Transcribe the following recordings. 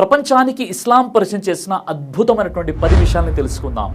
ప్రపంచానికి ఇస్లాం పరిచయం చేసిన అద్భుతమైనటువంటి పది విషయాల్ని తెలుసుకుందాం.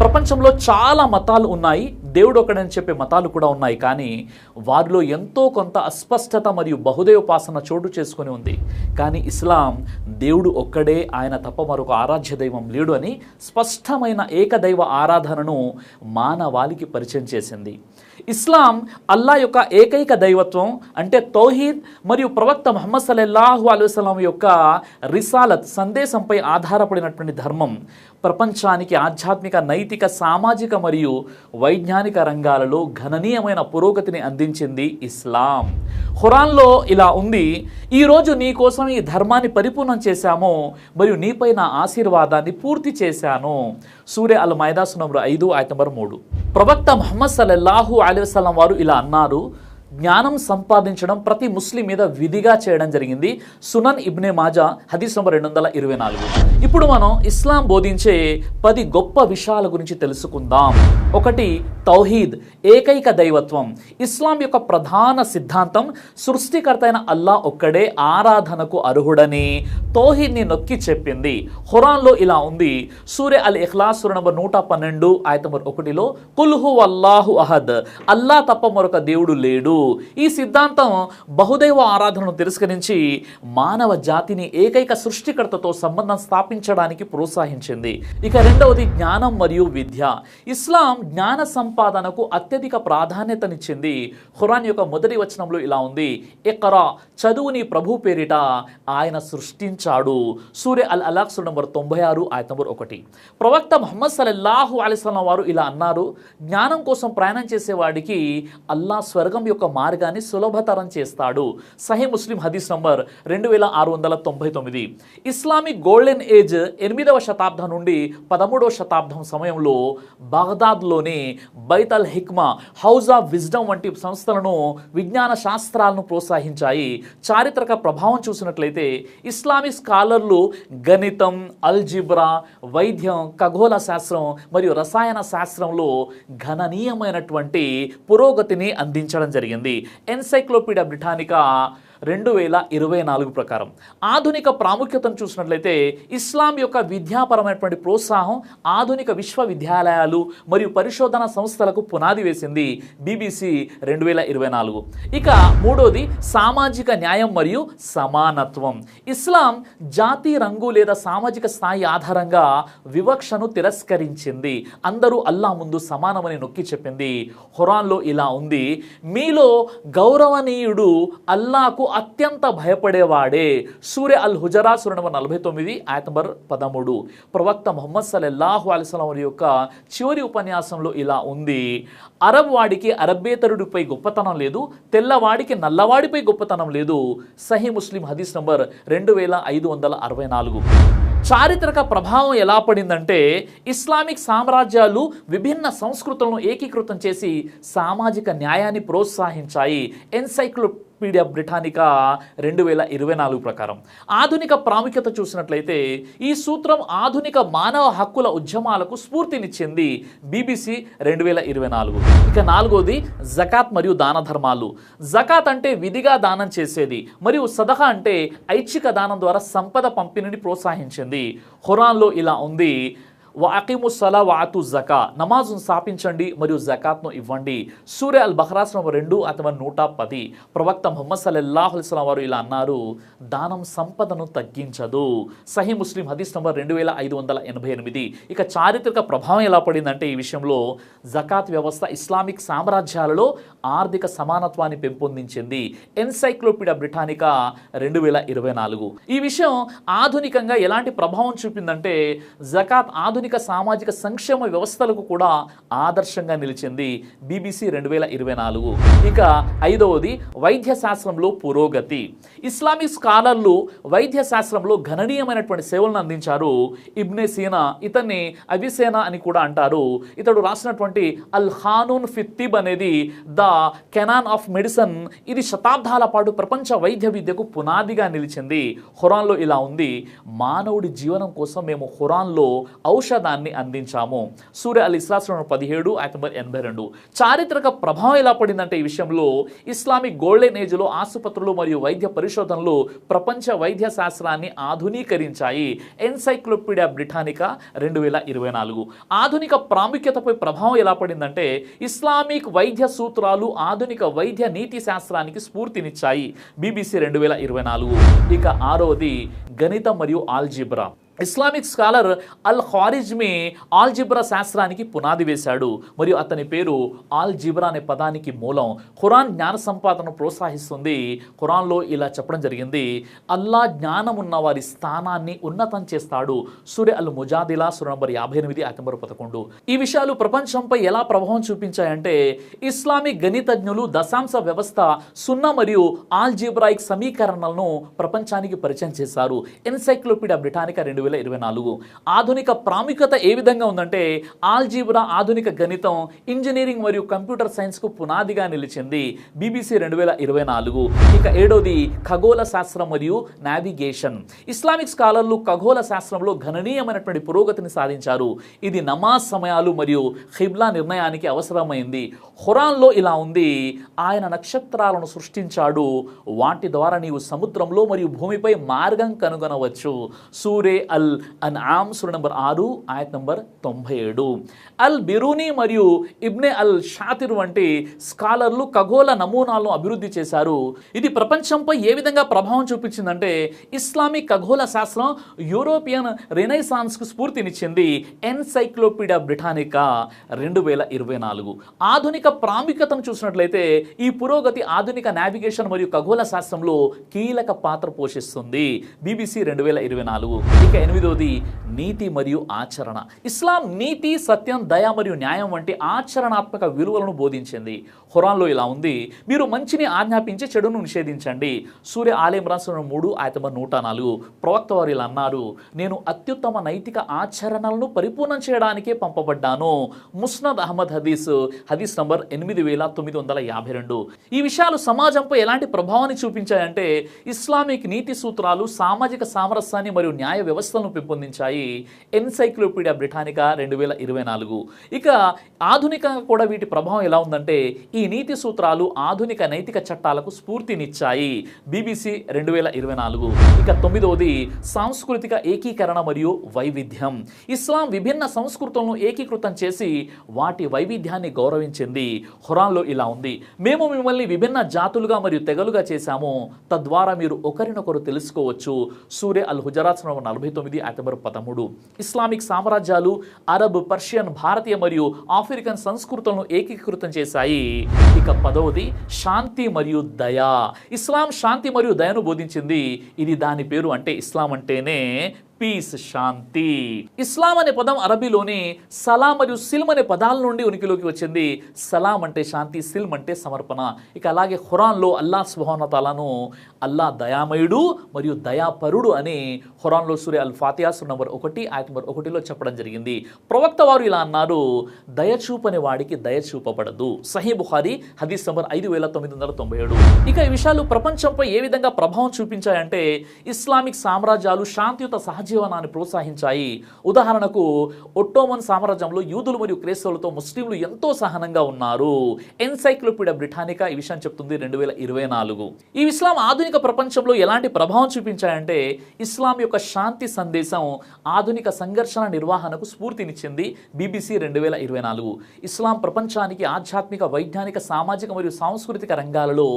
ప్రపంచంలో చాలా మతాలు ఉన్నాయి. దేవుడు ఒకడని చెప్పే మతాలు కూడా ఉన్నాయి. కానీ వారిలో ఎంతో కొంత అస్పష్టత మరియు బహుదైవోపాసన చోటు చేసుకొని ఉంది. కానీ ఇస్లాం దేవుడు ఒక్కడే ఆయన తప్ప మరొక ఆరాధ్య దైవం లేడు అని స్పష్టమైన ఏకదైవ ఆరాధనను మానవాళికి పరిచయం చేసింది. ఇస్లాం అల్లా యొక్క ఏకైక దైవత్వం అంటే తౌహీద్ మరియు ప్రవక్త మహమ్మద్ సల్లల్లాహు అలైవలం యొక్క రిసాలత్ సందేశంపై ఆధారపడినటువంటి ధర్మం. ప్రపంచానికి ఆధ్యాత్మిక నైతిక సామాజిక మరియు వైజ్ఞానిక రంగాలలో గణనీయమైన పురోగతిని అందించింది ఇస్లాం. ఖురాన్లో ఇలా ఉంది ఈరోజు నీ కోసం ఈ ధర్మాన్ని పరిపూర్ణం చేశాము మరియు నీపై నా ఆశీర్వాదాన్ని పూర్తి చేశాను. సూర్య అల్ మైదాసు నంబర్ ఐదు ఆయత నంబర్ మూడు. ప్రవక్త మహమ్మద్ సల్లల్లాహు అలీ వసలం వారు ఇలా అన్నారు. జ్ఞానం సంపాదించడం ప్రతి ముస్లిం మీద విధిగా చేయడం జరిగింది. సునన్ ఇబ్నే మాజా హదీస్ నంబర్ రెండు వందల ఇరవై నాలుగు. ఇప్పుడు మనం ఇస్లాం బోధించే పది గొప్ప విషయాల గురించి తెలుసుకుందాం. ఒకటి తౌహీద్ ఏకైక దైవత్వం. ఇస్లాం యొక్క ప్రధాన సిద్ధాంతం సృష్టికర్త అయిన అల్లా ఒక్కడే ఆరాధనకు అర్హుడని తౌహీద్ని నొక్కి చెప్పింది. హురాన్లో ఇలా ఉంది. సూర్య అల్ ఇఖ్లాస్ నంబర్ నూట పన్నెండు ఆయత నంబర్ ఒకటిలో కుల్హు అల్లాహు అహద్. అల్లా తప్ప మరొక దేవుడు లేడు. ఈ సిద్ధాంతం బహుదైవ ఆరాధనను తిరస్కరించి మానవ జాతిని ఏకైక సృష్టికర్తతో సంబంధం స్థాపించడానికి ప్రోత్సహించింది. ఇక రెండవది జ్ఞానం మరియు విద్య. ఇస్లాం జ్ఞాన సంపాదనకు అత్యధిక ప్రాధాన్యతనిచ్చింది. ఖురాన్ యొక్క మొదటి వచనంలో ఇలా ఉంది. ఇకరా చదువుని ప్రభు పేరిట ఆయన సృష్టించాడు. సూర్య అల్ అలాక్స్ నంబర్ తొంభై ఆరు ఆయన నంబర్ ఒకటి. ప్రవక్త ముహమ్మద్ సలల్లాహు అలైస్లం వారు ఇలా అన్నారు. జ్ఞానం కోసం ప్రయాణం చేసేవాడికి అల్లా స్వర్గం యొక్క మార్గాన్ని సులభతరం చేస్తాడు. సహీ ముస్లిం హదీస్ నంబర్ రెండు వేల ఆరు వందల తొంభై తొమ్మిది. ఇస్లామిక్ గోల్డెన్ ఏజ్ ఎనిమిదవ శతాబ్దం నుండి పదమూడవ శతాబ్దం సమయంలో బాగ్దాద్లోని Bayt al Hikma house of wisdom వంటి సంస్థలను విజ్ఞాన శాస్త్రాలను ప్రోత్సహించాయి. చారిత్రక ప్రభావం చూసినట్లయితే ఇస్లామిక్ స్కాలర్లు గణితం అల్జిబ్రా వైద్యం ఖగోళ శాస్త్రం మరియు రసాయన శాస్త్రంలో గణనీయమైనటువంటి పురోగతిని అందించడం జరిగింది. ఎన్సైక్లోపీడియా బ్రిటానికా రెండు వేల ఇరవై నాలుగు ప్రకారం. ఆధునిక ప్రాముఖ్యతను చూసినట్లయితే ఇస్లాం యొక్క విద్యాపరమైనటువంటి ప్రోత్సాహం ఆధునిక విశ్వవిద్యాలయాలు మరియు పరిశోధన సంస్థలకు పునాది వేసింది బీబీసీ రెండు వేల ఇరవై నాలుగు. ఇక మూడోది సామాజిక న్యాయం మరియు సమానత్వం. ఇస్లాం జాతి రంగు లేదా సామాజిక స్థాయి ఆధారంగా వివక్షను తిరస్కరించింది. అందరూ అల్లా ముందు సమానమని నొక్కి చెప్పింది. హురాన్లో ఇలా ఉంది మీలో గౌరవనీయుడు అల్లాకు అత్యంత భయపడేవాడే సూర్య అల్ హుజరా సూర్య నంబర్ నలభై తొమ్మిది ఆయత నంబర్ పదమూడు. ప్రవక్త మొహమ్మద్ సలెల్లాహు అలిస్లాం యొక్క చివరి ఉపన్యాసంలో ఇలా ఉంది. అరబ్ వాడికి అరబ్బేతరుడిపై గొప్పతనం లేదు తెల్లవాడికి నల్లవాడిపై గొప్పతనం లేదు. సహీ ముస్లిం హదీస్ నంబర్ రెండు వేల ఐదు వందల అరవై నాలుగు. చారిత్రక ప్రభావం ఎలా పడిందంటే ఇస్లామిక్ సామ్రాజ్యాలు విభిన్న సంస్కృతులను ఏకీకృతం చేసి సామాజిక న్యాయాన్ని ప్రోత్సహించాయి. ఎన్సైక్లో ఎన్సైక్లోపీడియా బ్రిటానికా రెండు వేల ఇరవై నాలుగు ప్రకారం. ఆధునిక ప్రాముఖ్యత చూసినట్లయితే ఈ సూత్రం ఆధునిక మానవ హక్కుల ఉద్యమాలకు స్ఫూర్తినిచ్చింది బీబీసీ రెండు వేల ఇరవై నాలుగు. ఇక నాలుగోది జకాత్ మరియు దాన ధర్మాలు. జకాత్ అంటే విధిగా దానం చేసేది మరియు సదహా అంటే ఐచ్ఛిక దానం ద్వారా సంపద పంపిణీని ప్రోత్సహించింది. హురాన్లో ఇలా ఉంది వాకిము సలా వాతు జకా. నమాజును స్థాపించండి మరియు జకాత్ను ఇవ్వండి. సూర్య అల్ బహ్రాస్ రెండు అథవా నూట పది. ప్రవక్త ముహమ్మద్ సల్లల్లాహు వారు ఇలా అన్నారు దానం సంపదను తగ్గించదు. సహీ ముస్లిం హదీస్ నంబర్ రెండు వేల ఐదు వందల ఎనభై ఎనిమిది. ఇక చారిత్రక ప్రభావం ఎలా పడిందంటే ఈ విషయంలో జకాత్ వ్యవస్థ ఇస్లామిక్ సామ్రాజ్యాలలో ఆర్థిక సమానత్వాన్ని పెంపొందించింది. ఎన్సైక్లోపీడియా బ్రిటానికా రెండు వేల ఇరవై నాలుగు. ఈ విషయం ఆధునికంగా ఎలాంటి ప్రభావం చూపిందంటే జకాత్ ఆధునిక సామాజిక సంక్షేమ వ్యవస్థలకు కూడా ఆదర్శంగా నిలిచింది బీబీసీ రెండు వేల ఇరవై నాలుగు. ఇక ఐదవది వైద్య శాస్త్రంలో పురోగతి. ఇస్లామిక్ స్కాలర్లు వైద్య శాస్త్రంలో గణనీయమైనటువంటి సేవలను అందించారు. ఇబ్నే సీనా ఇతన్ని అవిసేనా అని కూడా అంటారు. ఇతడు రాసినటువంటి అల్ హానూన్ ఫిత్తిబ్ అనేది ద కెనాన్ ఆఫ్ మెడిసిన్. ఇది శతాబ్దాల పాటు ప్రపంచ వైద్య విద్యకు పునాదిగా నిలిచింది. హురాన్లో ఇలా ఉంది మానవుడి జీవనం కోసం మేము హురాన్లో ఔషధ ఔషధాన్ని అందించాము. సూర్య అల్ ఇస్లాం పదిహేడు ఆయన నెంబర్ ఎనభై రెండు. చారిత్రక ప్రభావం ఎలా పడిందంటే ఈ విషయంలో ఇస్లామిక్ గోల్డెన్ ఏజ్లో ఆసుపత్రులు మరియు వైద్య పరిశోధనలు ప్రపంచ వైద్య శాస్త్రాన్ని ఆధునీకరించాయి. ఎన్సైక్లోపీడియా బ్రిటానికా రెండు వేల ఇరవై నాలుగు. ఆధునిక ప్రాముఖ్యతపై ప్రభావం ఎలా పడిందంటే ఇస్లామిక్ వైద్య సూత్రాలు ఆధునిక వైద్య నీతి శాస్త్రానికి స్ఫూర్తినిచ్చాయి. బీబీసీ రెండు వేల ఇరవై నాలుగు. ఇక ఆరోది గణితం మరియు algebra. Islamic scholar al Khwarizmi algebra శాస్త్రానికి పునాది వేశాడు. మరియు అతని పేరు ఆల్జిబ్రా అనే పదానికి మూలం. ఖురాన్ జ్ఞాన సంపాదనను ప్రోత్సహిస్తుంది. ఖురాన్లో ఇలా చెప్పడం జరిగింది. అల్లా జ్ఞానం ఉన్న వారి స్థానాన్ని ఉన్నతం చేస్తాడు. సూర్య అల్ ముజాదిలా సూర్య నంబర్ యాభై ఎనిమిది అక్టోబర్ పదకొండు. ఈ విషయాలు ప్రపంచంపై ఎలా ప్రభావం చూపించాయంటే ఇస్లామిక్ గణితజ్ఞులు దశాంశ వ్యవస్థ సున్నా మరియు ఆల్జిబ్రాయిక్ సమీకరణలను ప్రపంచానికి పరిచయం చేశారు. ఎన్సైక్లోపీడియా బ్రిటానికా రెండు వేల ఇరవై నాలుగు. ఆధునిక ప్రాముఖ్యత ఏ విధంగా ఉందంటే ఆల్జీబ్రా ఆధునిక గణితం ఇంజనీరింగ్ మరియు కంప్యూటర్ సైన్స్కు పునాదిగా నిలిచింది. బీబీసీ రెండు వేల ఇరవై నాలుగు. ఇక ఏడోది ఖగోళ శాస్త్రం మరియు నావిగేషన్. ఇస్లామిక్ స్కాలర్లు ఖగోళ శాస్త్రంలో గణనీయమైనటువంటి పురోగతిని సాధించారు. ఇది నమాజ్ సమయాలు మరియు ఖిబ్లా నిర్ణయానికి అవసరమైంది. హురాన్లో ఇలా ఉంది ఆయన నక్షత్రాలను సృష్టించాడు. వాటి ద్వారా నీవు సముద్రంలో మరియు భూమిపై మార్గం కనుగొనవచ్చు. సూరే అల్ అన్ ఆమ్ సుర నంబర్ ఆరు ఆయత్ నంబర్ తొంభై ఏడు. అల్ బిరూని మరియు ఇబ్నే అల్ షాతిర్ వంటి స్కాలర్లు ఖగోళ నమూనాలను అభివృద్ధి చేశారు. ఇది ప్రపంచంపై ఏ విధంగా ప్రభావం చూపించిందంటే ఇస్లామిక్ ఖగోళ శాస్త్రం యూరోపియన్ రెనైసాన్స్కు స్ఫూర్తినిచ్చింది. Encyclopaedia Britannica? రెండు వేల ఇరవై నాలుగు. ఆధునిక ప్రాముఖ్యతను చూసినట్లయితే ఈ పురోగతి ఆధునిక నావిగేషన్ మరియు ఖగోళ శాస్త్రంలో కీలక పాత్ర పోషిస్తుంది. బీబీసీ రెండు వేల ఇరవై నాలుగు. ఇక ఎనిమిదవది నీతి మరియు ఆచరణ. ఇస్లాం నీతి సత్యం దయ మరియు న్యాయం వంటి ఆచరణాత్మక విలువలను బోధించింది. హురాన్లో ఇలా ఉంది మీరు మంచిని ఆజ్ఞాపించి చెడును నిషేధించండి. సూర్య ఆలయం రాసిన మూడు ఆయతమ నూట నాలుగు. ప్రవక్త వారు ఇలా అన్నారు నేను అత్యుత్తమ నైతిక ఆచరణలను పరిపూర్ణం చేయడానికే పంపబడ్డాను. ముస్నద్ అహ్మద్ హదీస్ హదీస్ నంబర్ ఎనిమిది వేల తొమ్మిది వందల యాభై రెండు. ఈ విషయాలు సమాజంపై ఎలాంటి ప్రభావాన్ని చూపించాయంటే ఇస్లామిక్ నీతి సూత్రాలు సామాజిక సామరస్యాన్ని మరియు న్యాయ వ్యవస్థ వ్యవస్థలను పెంపొందించాయి ఎన్సైక్లోపీడియా బ్రిటానికా రెండు వేల ఇరవై నాలుగు. ఇక ఆధునికంగా కూడా వీటి ప్రభావం ఎలా ఉందంటే ఈ నీతి సూత్రాలు ఆధునిక నైతిక చట్టాలకు స్ఫూర్తినిచ్చాయి. బీబీసీ రెండు వేల ఇరవై నాలుగు. ఇక తొమ్మిదవది సాంస్కృతిక ఏకీకరణ మరియు వైవిధ్యం. ఇస్లాం విభిన్న సంస్కృతులను ఏకీకృతం చేసి వాటి వైవిధ్యాన్ని గౌరవించింది. హురాన్లో ఇలా ఉంది. మేము మిమ్మల్ని విభిన్న జాతులుగా మరియు తెగలుగా చేశాము. తద్వారా మీరు ఒకరినొకరు తెలుసుకోవచ్చు. సూర్య అల్ హుజరాత్ నలభై తొమ్మిది అక్టోబర్ పదమూడు. ఇస్లామిక్ సామ్రాజ్యాలు అరబ్ పర్షియన్ భారతీయ మరియు ఆఫ్రికన్ సంస్కృతులను ఏకీకృతం చేశాయి. ఇక పదవది శాంతి మరియు దయ. ఇస్లాం శాంతి మరియు దయను బోధించింది. ఇది దాని పేరు అంటే ఇస్లాం అంటేనే పీస్ శాంతి ఇస్లాం అనే పదం అరబీలోని సలాం మరియు సిల్మ్ అనే పదాల నుండి ఉనికిలోకి వచ్చింది. సలాం అంటే శాంతి సిల్మ్ అంటే సమర్పణ. ఇక అలాగే హురాన్లో అల్లా సుహానతాలను అల్లా దయామయుడు మరియు దయాపరుడు అని హురాన్లో సూర్య అల్ ఫాతియాస్ నంబర్ ఒకటి ఆయత నంబర్ ఒకటిలో చెప్పడం జరిగింది. ప్రవక్త వారు ఇలా అన్నారు దయచూపని వాడికి దయ చూపబడదు. సహీ బుహారి హదీస్ నంబర్ ఐదు వేల తొమ్మిది వందల తొంభై ఏడు. ఇక ఈ విషయాలు ప్రపంచంపై ఏ విధంగా ప్రభావం చూపించాయంటే ఇస్లామిక్ సామ్రాజ్యాలు శాంతియుత సహజ సహజీవనాన్ని ప్రోత్సహించాయి. ఉదాహరణకు ఒట్టోమన్ సామ్రాజ్యంలో యూదులు మరియు క్రైస్తవులతో ముస్లింలు ఎంతో సహనంగా ఉన్నారు. ఎన్సైక్లోపీడియా బ్రిటానికా ఈ విషయం చెప్తుంది రెండు వేల ఇరవై నాలుగు. ఈ ఇస్లాం ఆధునిక ప్రపంచంలో ఎలాంటి ప్రభావం చూపించాయంటే ఇస్లాం యొక్క శాంతి సందేశం ఆధునిక సంఘర్షణ నిర్వహణకు స్ఫూర్తినిచ్చింది బీబీసీ రెండు వేల ఇరవై నాలుగు. ఇస్లాం ప్రపంచానికి ఆధ్యాత్మిక వైజ్ఞానిక సామాజిక మరియు సాంస్కృతిక రంగాలలో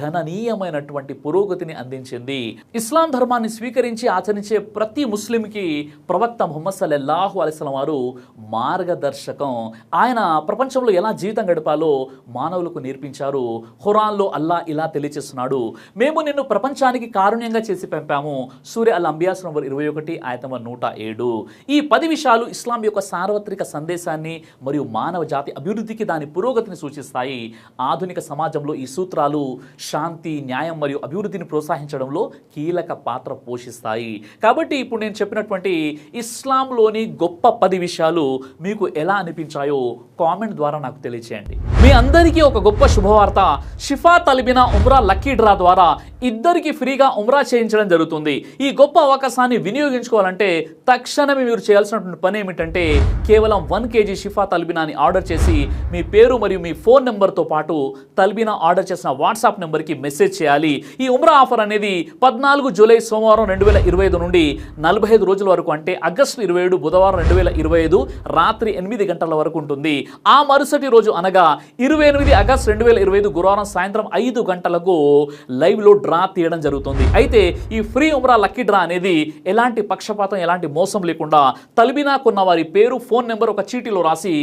గణనీయమైనటువంటి పురోగతిని అందించింది. ఇస్లాం ధర్మాన్ని స్వీకరించి ఆచరించే ప్రతి ముస్లింకి ప్రవక్త ముహమ్మద్ సల్లెల్లాహు అలైస్లం వారు మార్గదర్శకం. ఆయన ప్రపంచంలో ఎలా జీవితం గడపాలో మానవులకు నేర్పించారు. హురాన్లో అల్లా ఇలా తెలియచేస్తున్నాడు. మేము నిన్ను ప్రపంచానికి కారుణ్యంగా చేసి పంపాము. సూర్య అల్ అంబియాస్ నంబర్ ఇరవై ఒకటి ఆయతమ నూట ఏడు. ఈ పది విషయాలు ఇస్లాం యొక్క సార్వత్రిక సందేశాన్ని మరియు మానవ జాతి అభివృద్ధికి దాని పురోగతిని సూచిస్తాయి. ఆధునిక సమాజంలో ఈ సూత్రాలు శాంతి న్యాయం మరియు అభివృద్ధిని ప్రోత్సహించడంలో కీలక పాత్ర పోషిస్తాయి. కాబట్టి ఇప్పుడు ఇప్పుడు నేను చెప్పినటువంటి ఇస్లాంలోని గొప్ప పది విషయాలు మీకు ఎలా అనిపించాయో కామెంట్ ద్వారా నాకు తెలియచేయండి. మీ అందరికీ ఒక గొప్ప శుభవార్త. షిఫా తలిబిన ఉమ్రా లక్కీ డ్రా ద్వారా ఇద్దరికి ఫ్రీగా ఉమ్రా చేయించడం జరుగుతుంది. ఈ గొప్ప అవకాశాన్ని వినియోగించుకోవాలంటే తక్షణమే మీరు చేయాల్సినటువంటి పని ఏమిటంటే కేవలం వన్ కేజీ షిఫా తల్బినాని ఆర్డర్ చేసి మీ పేరు మరియు మీ ఫోన్ నెంబర్తో పాటు తల్బినా ఆర్డర్ చేసిన వాట్సాప్ నెంబర్కి మెసేజ్ చేయాలి. ఈ ఉమ్రా ఆఫర్ అనేది పద్నాలుగు జూలై సోమవారం రెండు వేల ఇరవై ఐదు నుండి నలభై ఐదు రోజుల వరకు అంటే ఆగస్టు ఇరవై ఏడు బుధవారం రెండు వేల ఇరవై ఐదు రాత్రి ఎనిమిది గంటల వరకు ఉంటుంది. ఆ మరుసటి రోజు అనగా ఇరవై ఎనిమిది ఆగస్టు రెండు వేల ఇరవై ఐదు గురువారం సాయంత్రం ఐదు గంటలకు లైవ్లో డ్రా తీయడం జరుగుతుంది. అయితే ఈ ఫ్రీ ఉమ్రా లక్కీ డ్రా అనేది ఎలాంటి పక్షపాతం ఎలాంటి మోసం లేకుండా తలిబినా కొన్న వారి పేరు ఫోన్ నెంబర్ ఒక చీటీలో రాసి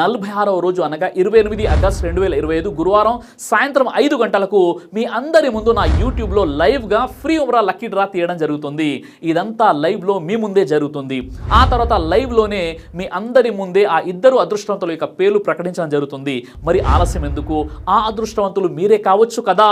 నలభై ఆరవ రోజు అనగా ఇరవై ఎనిమిది ఆగస్టు రెండు వేల ఇరవై ఐదు గురువారం సాయంత్రం ఐదు గంటలకు మీ అందరి ముందు నా యూట్యూబ్లో లైవ్గా ఫ్రీ ఉమ్రా లక్కీ డ్రా తీయడం జరుగుతుంది. ఇదంతా లైవ్లో మీ ముందే జరుగుతుంది. ఆ తర్వాత లైవ్లోనే మీ అందరి ముందే ఆ ఇద్దరు అదృష్టవంతుల యొక్క పేర్లు ప్రకటించడం జరుగుతుంది. మరి ఆలస్యం ఎందుకు? ఆ అదృష్టవంతులు మీరే కావచ్చు కదా?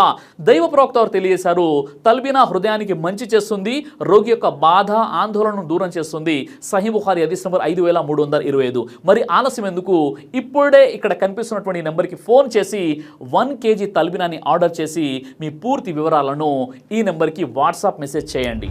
దైవ ప్రవక్త వారు తెలియజేశారు తల్బినా హృదయానికి మంచి చేస్తుంది రోగి యొక్క బాధ ఆందోళనను దూరం చేస్తుంది. సహీ బుఖారి నెంబర్ ఐదు వేల మూడు వందల ఇరవై ఐదు. మరి ఆలస్యం ఎందుకు? ఇప్పుడే ఇక్కడ కనిపిస్తున్నటువంటి నెంబర్కి ఫోన్ చేసి వన్ కేజీ తల్బినాని ఆర్డర్ చేసి మీ పూర్తి వివరాలను ఈ నెంబర్కి వాట్సాప్ మెసేజ్ చేయండి.